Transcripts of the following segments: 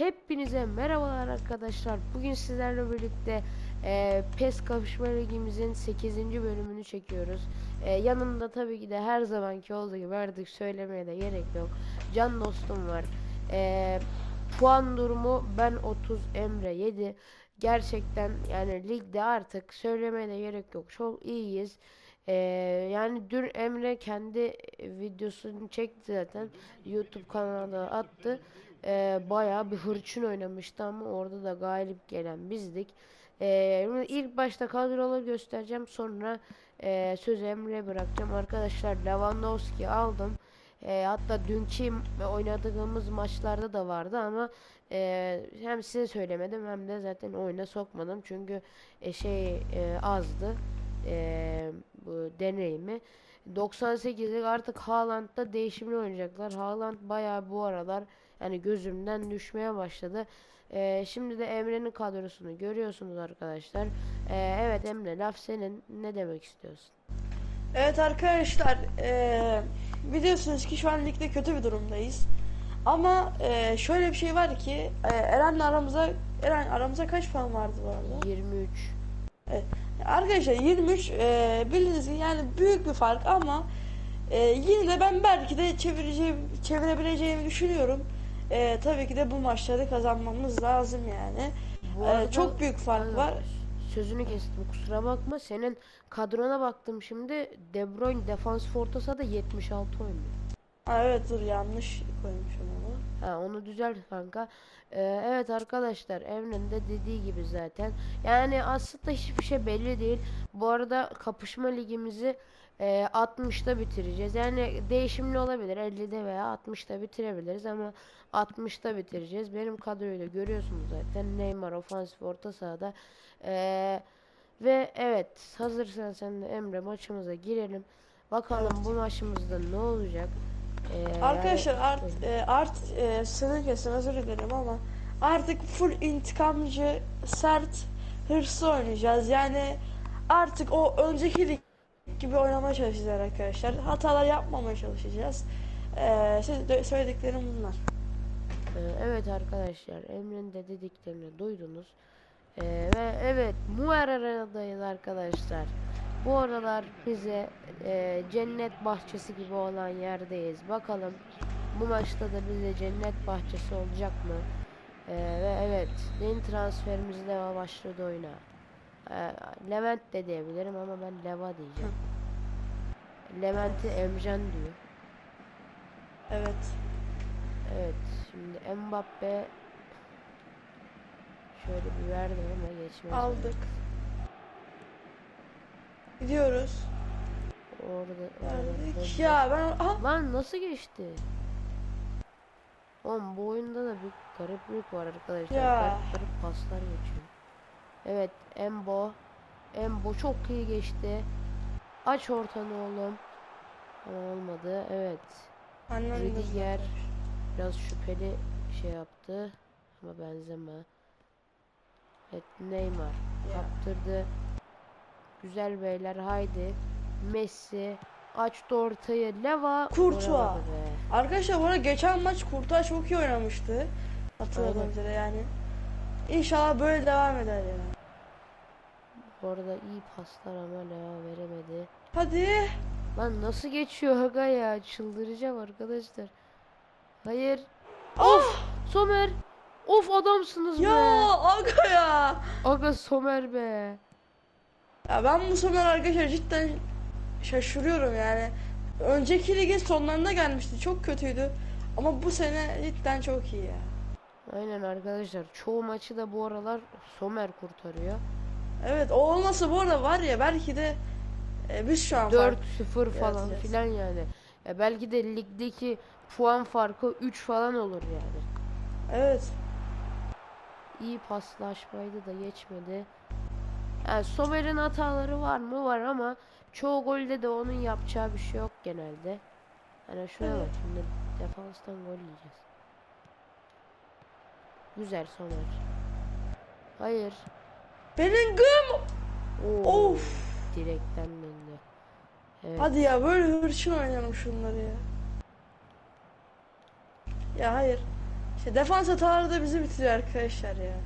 Hepinize merhabalar arkadaşlar. Bugün sizlerle birlikte e, PES Kapışma Ligimizin 8. bölümünü çekiyoruz. E, yanımda tabii ki de her zamanki olduğu gibi artık söylemeye de gerek yok. Can dostum var. E, puan durumu ben 30 Emre 7. Gerçekten yani ligde artık söylemeye de gerek yok. Çok iyiyiz. Ee, yani dün Emre kendi videosunu çekti zaten. YouTube kanalına attı. Ee, bayağı bir hırçın oynamıştı ama orada da galip gelen bizdik. Şimdi ilk başta kadroları göstereceğim. Sonra e, sözü Emre'ye bırakacağım. Arkadaşlar Lewandowski aldım. E, hatta dünkü oynadığımız maçlarda da vardı ama e, hem size söylemedim hem de zaten oyuna sokmadım çünkü e, şey e, azdı e, bu deneyimi. 98'lik artık Haaland'da değişimli oynayacaklar. Haaland bayağı bu aralar yani gözümden düşmeye başladı. E, şimdi de Emre'nin kadrosunu görüyorsunuz arkadaşlar. E, evet Emre laf senin. Ne demek istiyorsun? Evet arkadaşlar eee, biliyorsunuz ki şu an ligde kötü bir durumdayız. Ama eee, şöyle bir şey var ki eee, Eren'le aramıza Eren aramıza kaç puan vardı bu arada? 23 Arkadaşlar 23 eee bildiğiniz gibi yani büyük bir fark ama eee, yine de ben belki de çevireceğim çevirebileceğimi düşünüyorum. Eee, tabii ki de bu maçları kazanmamız lazım yani. Bu Eee, arada- çok büyük fark var. Sözünü kestim kusura bakma. Senin kadrona baktım şimdi. De Bruyne defans fortasa da 76 oynuyor. Ha, evet dur yanlış koymuşum onu. Ha onu düzelt kanka. Ee, evet arkadaşlar Emre'nin de dediği gibi zaten. Yani aslında hiçbir şey belli değil. Bu arada kapışma ligimizi e, 60'ta bitireceğiz. Yani değişimli olabilir. 50'de veya 60'ta bitirebiliriz ama 60'ta bitireceğiz. Benim kadroyu görüyorsunuz zaten. Neymar ofansif orta sahada. Ee, ve evet hazırsan sen de Emre maçımıza girelim. Bakalım bu maçımızda ne olacak? Ee, yani- Arkadaşlar art e, art e, sınır kesim özür dilerim ama artık full intikamcı, sert, hırslı oynayacağız. Yani artık o önceki lig gibi oynamaya çalışacağız arkadaşlar. Hatalar yapmamaya çalışacağız. E, siz de söylediklerim bunlar. Ee, Evet arkadaşlar Emre'nin de dediklerini duydunuz. Ee, ve evet Muarara'dayız arkadaşlar. Bu aralar bize e, cennet bahçesi gibi olan yerdeyiz. Bakalım bu maçta da bize cennet bahçesi olacak mı? Ee, ve evet yeni transferimiz Leva başladı oyuna. Ee, Levent de diyebilirim ama ben Leva diyeceğim. Levent'i Emcan diyor. Evet. Evet, şimdi Mbappe şöyle bir verdim ama geçmez. Aldık. Gidiyoruz. Orada, Verdik. Ya ben aha, Lan nasıl geçti? Oğlum bu oyunda da bir gariplik var arkadaşlar. Ya. Garip garip paslar geçiyor. Evet, Embo. Embo çok iyi geçti. Aç ortanı oğlum. Ama olmadı. Evet. Rüdiger. Biraz şüpheli şey yaptı ama benzeme. Evet Neymar kaptırdı. Güzel beyler haydi. Messi açtı ortayı. Leva be. Arkadaşlar bu arada geçen maç Kurtaş çok iyi oynamıştı. Hatırladığım üzere yani. İnşallah böyle devam eder yani. Bu arada iyi paslar ama Leva veremedi. Hadi. Lan nasıl geçiyor Haga ya? Çıldıracağım arkadaşlar. Hayır. Of! Somer. Of adamsınız Ya be. aga ya. Aga Somer be. Ya ben bu sefer arkadaşlar cidden şaşırıyorum yani. Önceki ligin sonlarına gelmişti. Çok kötüydü. Ama bu sene cidden çok iyi ya. Aynen arkadaşlar çoğu maçı da bu aralar Somer kurtarıyor. Evet o olmasa bu arada var ya belki de e, biz şu an 4-0 fark- falan Evet, evet. filan yani. Ya belki de ligdeki puan farkı 3 falan olur yani. Evet. İyi paslaşmaydı da geçmedi. Yani Somer'in hataları var mı? Var ama çoğu golde de onun yapacağı bir şey yok genelde. Hani şuna bak Evet. şimdi defanstan gol yiyeceğiz. Güzel Somer. Hayır. Bellingham. Oo, Of. Direkten döndü. Evet. Hadi ya böyle hırçın oynayalım şunları ya. Ya hayır. İşte defans hataları da bizi bitiriyor arkadaşlar ya.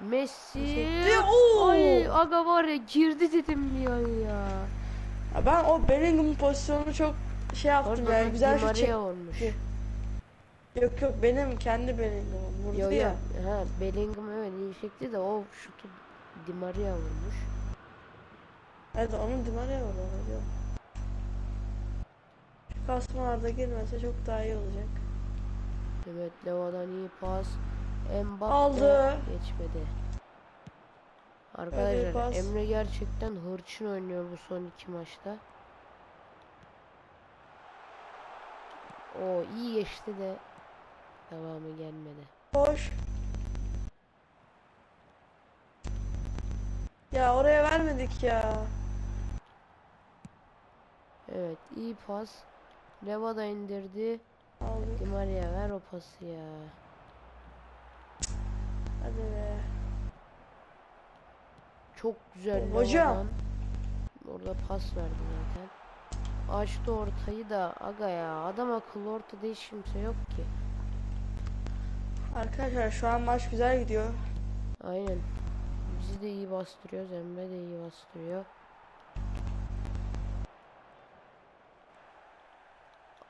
Messi. Oo! Ay aga var ya girdi dedim bir an ya. Ya ben o Bellingham pozisyonunu çok şey yaptım Orada yani güzel şut Maria çek. olmuş. Yok yok benim kendi Bellingham'ım vurdu Yo ya. yo. Ha Bellingham evet iyi çekti de o şutu Di Maria vurmuş. Evet onun Di Maria ona diyor. Şu kasmalarda girmese çok daha iyi olacak. Evet Levadan iyi pas. Mbappe Aldı. geçmedi. pas. Arkadaşlar Emre gerçekten hırçın oynuyor bu son iki maçta. O iyi geçti de devamı gelmedi. Hoş. Ya oraya vermedik ya. Evet iyi pas. Levada indirdi. Aldık. Di Maria ver o pası ya. Hadi be. Çok güzel Hocam. Orada pas verdi zaten. Açtı ortayı da aga ya adam akıllı ortada hiç kimse yok ki. Arkadaşlar şu an maç güzel gidiyor. Aynen. Bizi de iyi bastırıyoruz. Emre de iyi bastırıyor.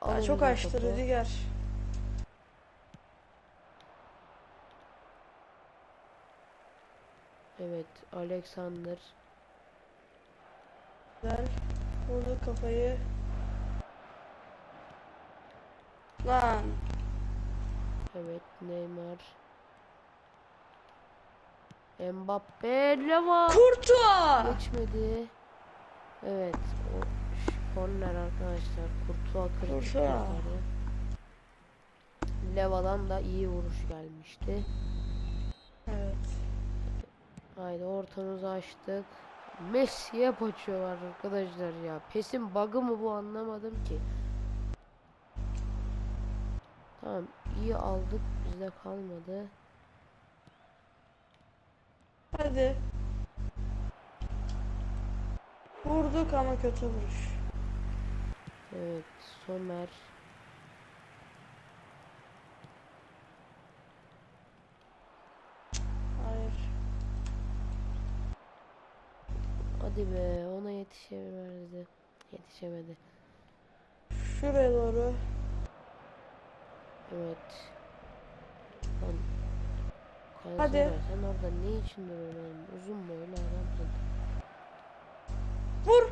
Alın çok açtı. Rüdiger. Evet Alexander. Güzel. Vurdu kafayı. Lan. Evet Neymar. Mbappe Leva. Kurtuğa. Geçmedi. Evet o korner arkadaşlar. Kurtuğa kritik Kurtuğa. Leva'dan da iyi vuruş gelmişti. Evet. Haydi ortamızı açtık. Messi'ye hep açıyorlar arkadaşlar ya. Pes'in bug'ı mı bu anlamadım ki. Tamam iyi aldık bizde kalmadı. Hadi. Vurduk ama kötü vuruş. Evet Somer. Hayır. Hadi be ona yetişemedi. Yetişemedi. Şuraya doğru. Evet. Lan. Hadi. Cancelo, Sen orada ne için duruyorsun? Uzun boylu adamsın. Vur.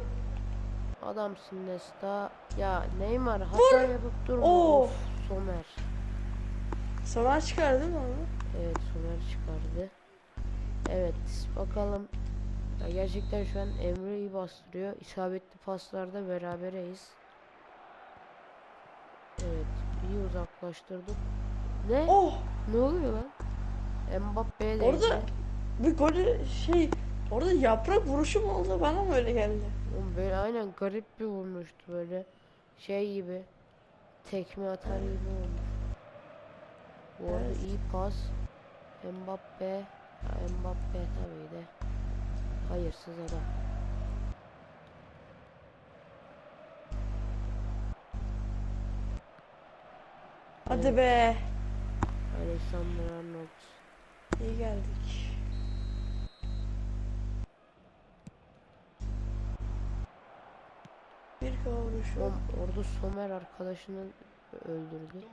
Adamsın Nesta. Ya Neymar hata yapıp durma. Of. Of. Somer. Somer çıkar değil mi onu? Evet Somer çıkardı. Evet bakalım. Ya gerçekten şu an Emre iyi bastırıyor. İsabetli paslarda berabereyiz. Evet iyi uzaklaştırdık. Ne? Oh. Ne oluyor lan? Mbappe'ye değdi. Orada bir golü şey orada yaprak vuruşu mu oldu bana mı öyle geldi? Oğlum böyle aynen garip bir vurmuştu böyle. Şey gibi. Tekme atar gibi olmuş. Bu arada Evet. iyi pas. Mbappe. Mbappe tabii de. Hayırsız adam. Hadi be. Alexander Arnold. İyi geldik. Bir. Oğlum orada Somer arkadaşını öldürdü.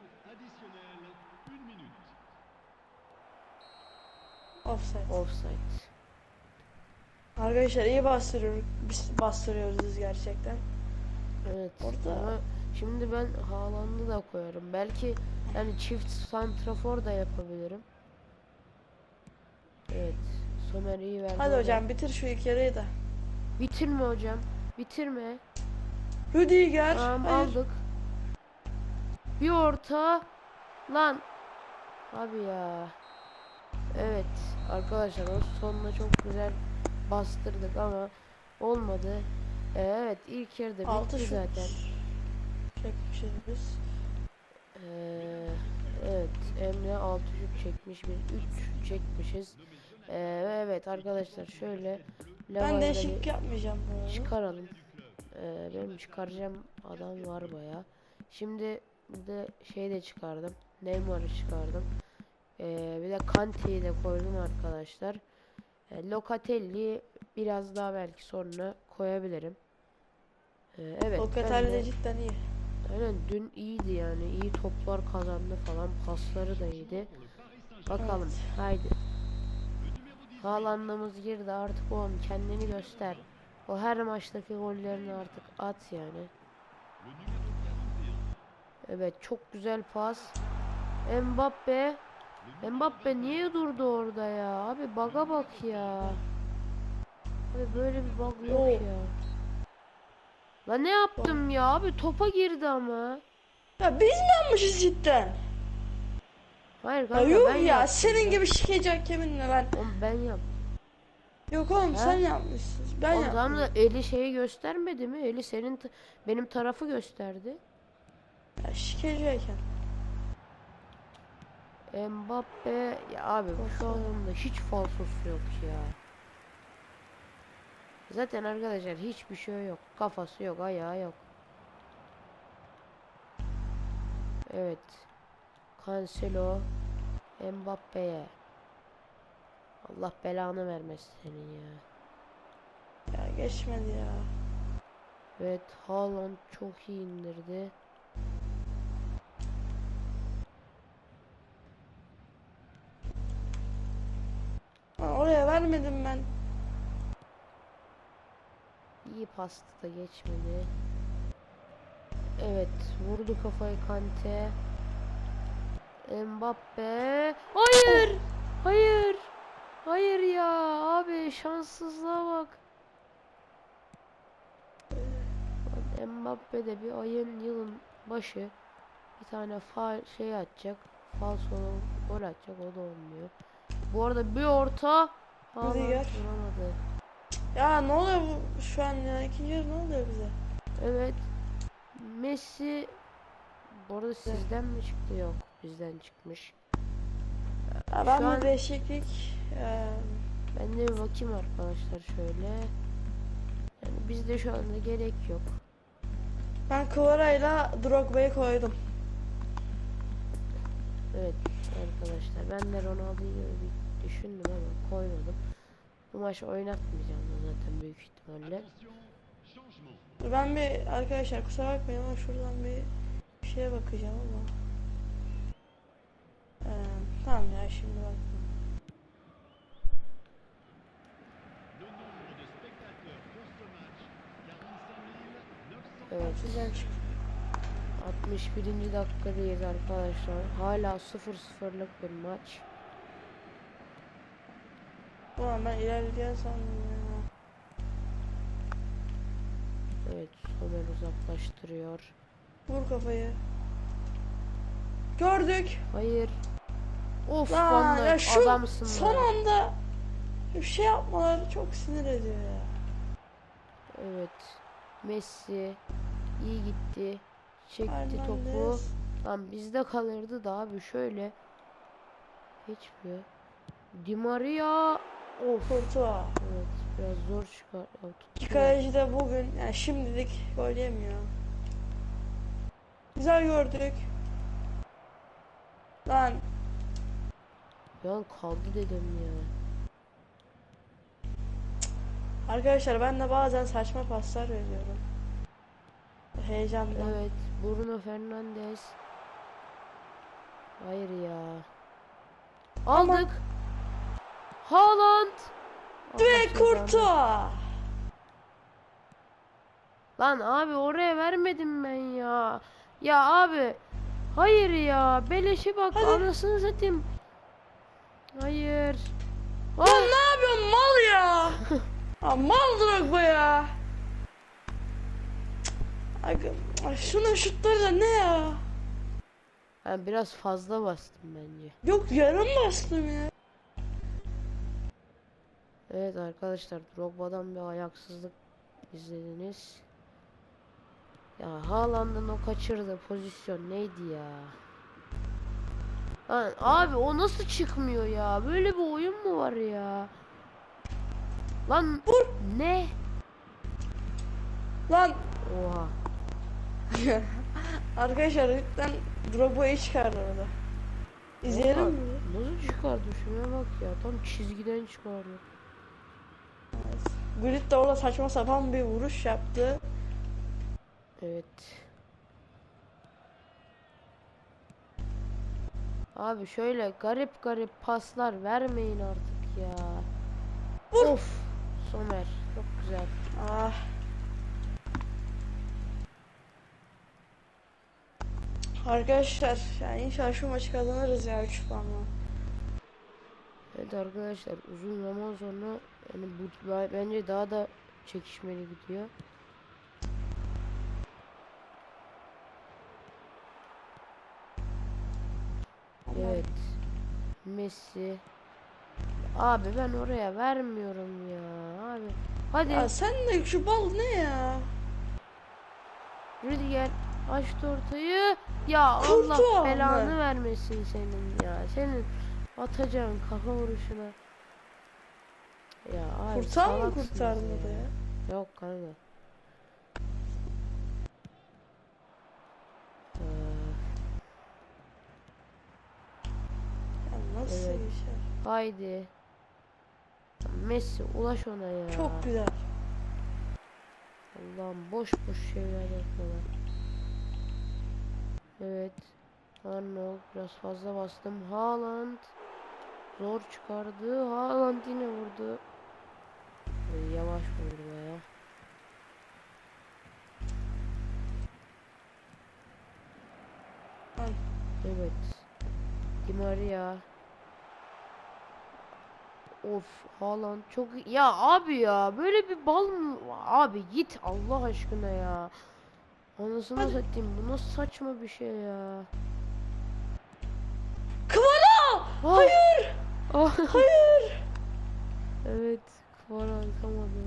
Offside. Offside. Arkadaşlar iyi bastırıyoruz. Biz bastırıyoruz biz gerçekten. Evet. Orada- şimdi ben Haaland'ı da koyarım. Belki yani çift santrafor da yapabilirim. Evet. Somer iyi verdi. Hadi oraya. hocam bitir şu ilk yarıyı da. Bitirme hocam. Bitirme. Rüdiger. Tamam Hayır. aldık. Bir orta. Lan. Abi ya. Evet. Arkadaşlar o sonuna çok güzel bastırdık ama olmadı. Ee, evet ilk yarıda bitti zaten. Çekmişiz. Ee, evet Emre 6 şut çekmiş biz 3 çekmişiz. Ee, evet arkadaşlar şöyle Ben Leva'yla değişik bir yapmayacağım bu arada. çıkaralım. Ee, benim çıkaracağım adam var baya. Şimdi de şey de çıkardım. Neymar'ı çıkardım. Ee, bir de Kante'yi de koydum arkadaşlar. Ee, Locatelli biraz daha belki sonra koyabilirim. Ee, evet. Locatelli de- de cidden iyi. Aynen dün iyiydi yani. iyi toplar kazandı falan. Pasları da iyiydi. Bakalım. Haydi. Haaland'ımız girdi artık oğlum kendini göster. O her maçtaki gollerini artık at yani. Evet çok güzel pas. Mbappe. Mbappe niye durdu orada ya? Abi baga bak ya. Abi böyle bir bug yok ya. Lan ne yaptım ya abi topa girdi ama. Ya biz mi yapmışız cidden? Hayır Ya kanka yok ben ya yaptım senin gibi şikeci hakeminle ben. Oğlum ben yaptım. Yok oğlum Ha? sen yapmışsın. Ben Oğlum tamam da yaptım. eli şeyi göstermedi mi? Eli senin benim tarafı gösterdi. Ya şikeci hakem. Mbappe ya abi şu adamda hiç falsosu yok ya. Zaten arkadaşlar hiçbir şey yok. Kafası yok, ayağı yok. Evet. Cancelo Mbappe'ye. Allah belanı vermesin senin ya. Ya geçmedi ya. Evet, Haaland çok iyi indirdi. Ha, oraya vermedim ben. İyi pastı da geçmedi. Evet, vurdu kafayı Kante. Mbappe. Hayır! Hayır! Hayır ya abi şanssızlığa bak. Mbappe de bir ayın yılın başı bir tane faal şey atacak. Falsolu gol atacak o da olmuyor. Bu arada bir orta Rüdiger. vuramadı. Ya ne oluyor bu şu an ya? İkinci yarı ne oluyor bize? Evet. Messi bu arada sizden mi çıktı? Yok, bizden çıkmış. Ya ben Şu bu an- değişiklik e, Ben de bir bakayım arkadaşlar şöyle. Yani bizde şu anda gerek yok. ben Kıvara'yla Drogba'yı koydum. Evet arkadaşlar ben de Ronaldo'yu düşündüm ama koymadım. Bu maç oynatmayacağım zaten büyük ihtimalle. Ben bir arkadaşlar kusura bakmayın ama şuradan bir bir şeye bakacağım ama. E, tamam ya şimdi bak. Evet Sizden çıktı. 61. dakikadayız arkadaşlar. Hala 0-0'lık bir maç. Ulan ben ilerleyen sandım ya. Somer uzaklaştırıyor. Vur kafayı. Gördük. Hayır. Of Lan Van ya şu adamsın son lan. anda bir şey yapmaları çok sinir ediyor ya. Evet. Messi iyi gitti. Çekti topu. Hernandez. Lan bizde kalırdı da abi şöyle. Geçmiyor. Di Maria. Of. Kurtuğa. Evet biraz zor Ya, İki kaleci de bugün yani şimdilik gol yemiyor. Güzel gördük. Lan Yan kaldı dedim ya. arkadaşlar ben de bazen saçma paslar veriyorum. Heyecandan. Evet. Bruno Fernandes. Hayır ya. Ama- Aldık. Haaland. Ve Kurtuğa. Lan abi oraya vermedim ben ya. Ya abi. Hayır ya. Beleşe bak Hadi. anasını satayım. Hayır. Lan ne yapıyorsun mal ya? ha, mal Drogba ya. Ay şunun şutları da ne ya? Ben biraz fazla bastım bence. Yok yarım bastım ya. Evet arkadaşlar Drogba'dan bir ayaksızlık izlediniz. Ya Haaland'ın o kaçırdığı pozisyon neydi ya? Lan abi o nasıl çıkmıyor ya? Böyle bir oyun mu var ya? Lan Vur. ne? Lan Oha. Arkadaşlar lütfen Drogba'yı çıkardı orada. İzleyelim mi? Nasıl çıkardı şuna bak ya tam çizgiden çıkardı. Gullit de orada saçma sapan bir vuruş yaptı. Evet. Abi şöyle garip garip paslar vermeyin artık ya. Vur. Of. Somer çok güzel. Ah. Arkadaşlar yani inşallah şu maçı kazanırız ya 3 puanla. Evet arkadaşlar uzun zaman sonra yani bu bence daha da çekişmeli gidiyor. Evet. Messi. Abi ben oraya vermiyorum ya abi. Hadi Ya sen de şu bal ne ya? Rüdiger açtı ortayı. Ya Allah Kurtuğa belanı vermesin senin ya. Senin atacağın kafa vuruşuna. Ya abi Kurtar mı salaksınız kurtarmadı ya. ya? Yok kanka. Ee, Ya nasıl Evet. bir şey? haydi. Messi ulaş ona ya. Çok güzel. Allah'ım boş boş şeyler yapıyorlar. Evet. Arnold biraz fazla bastım. Haaland zor çıkardı. Haaland yine vurdu. Ay, yavaş vurdu baya. Ay. Evet. Di Maria. Of Haaland çok ya abi ya böyle bir bal mı abi git Allah aşkına ya anasını Hadi. satayım bu nasıl saçma bir şey ya Kıvara! Ah! Hayır! Ah! Hayır! evet Kvara atamadı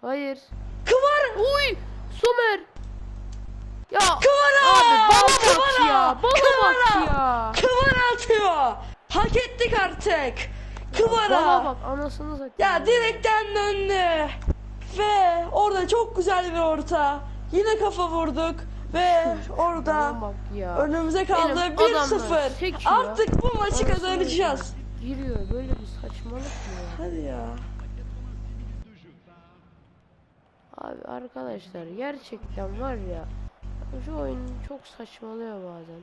hayır Kıvara! uy Somer ya Kıvara! abi bala bak ya bak Kıvara! ya Kıvara atıyor! Hak ettik artık! Kıvara! bala bak anasını satayım Ya direkten döndü. Ve orada çok güzel bir orta. Yine kafa vurduk. Ve orada önümüze kaldı Benim adamlar 1-0. sekiyor. Artık bu maçı Anasını kazanacağız. Giriyor böyle bir saçmalık mı? Hadi ya. Abi arkadaşlar gerçekten var ya şu oyun çok saçmalıyor bazen.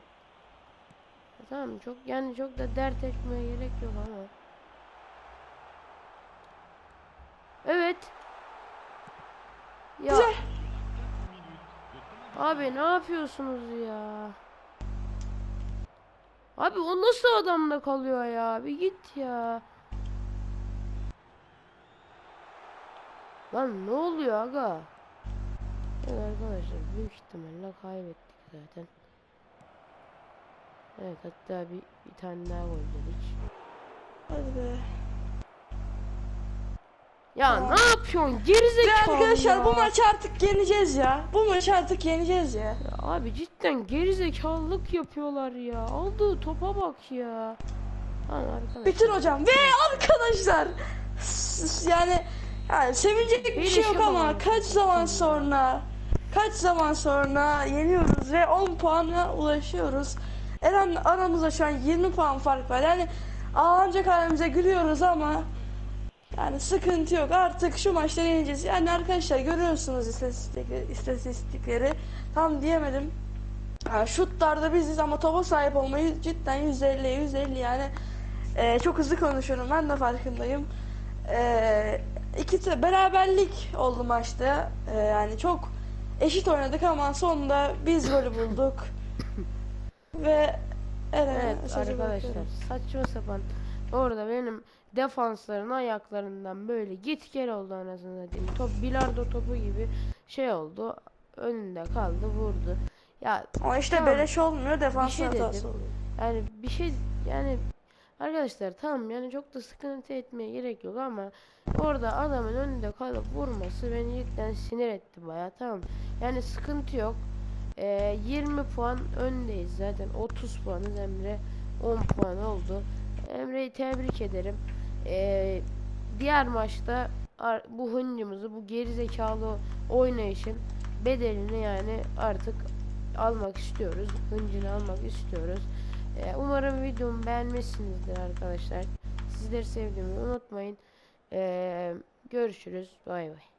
Ya Tamam çok yani çok da dert etmeye gerek yok ama. Evet. Ya Güzel. abi ne yapıyorsunuz ya? Abi o nasıl adamda kalıyor ya? Bir git ya. Lan ne oluyor aga? Evet arkadaşlar büyük ihtimalle kaybettik zaten. Evet hatta bir, bir tane daha gol yedik. Hadi be. Ya Ya. ne yapıyorsun gerizekalı arkadaşlar ya. bu maçı artık yeneceğiz ya. Bu maçı artık yeneceğiz ya. Ya abi cidden gerizekalılık yapıyorlar ya. Aldığı topa bak ya. Lan arkadaşlar. Bitir hocam. Ve arkadaşlar yani yani sevinecek bir şey yok ama bağlı. kaç zaman sonra kaç zaman sonra yeniyoruz ve 10 puana ulaşıyoruz. Eren aramızda şu an 20 puan fark var. Yani ancak halimize gülüyoruz ama yani sıkıntı yok. Artık şu maçları yeneceğiz. Yani arkadaşlar görüyorsunuz istatistikleri, istatistikleri. Tam diyemedim. Yani şutlarda biziz ama topa sahip olmayı cidden 150 150 yani ee, çok hızlı konuşuyorum ben de farkındayım. Ee, iki te- beraberlik oldu maçta. Ee, yani çok eşit oynadık ama sonunda biz golü bulduk. Ve Evet arkadaşlar saçma sapan orada benim defansların ayaklarından böyle git gel oldu anasını satayım. Top bilardo topu gibi şey oldu. Önünde kaldı vurdu. Ya Ama işte Tamam. beleş olmuyor defans şey hatası oluyor. yani bir şey yani arkadaşlar tamam yani çok da sıkıntı etmeye gerek yok ama orada adamın önünde kalıp vurması beni cidden sinir etti baya tamam. Yani sıkıntı yok. Ee, 20 puan öndeyiz zaten. 30 puanız Emre 10 puan oldu. Emre'yi tebrik ederim. Ee, diğer maçta bu hıncımızı bu gerizekalı oynayışın bedelini yani artık almak istiyoruz. Hıncını almak istiyoruz. Ee, umarım videomu beğenmişsinizdir arkadaşlar. Sizleri sevdiğimi unutmayın. Ee, görüşürüz. Bay bay.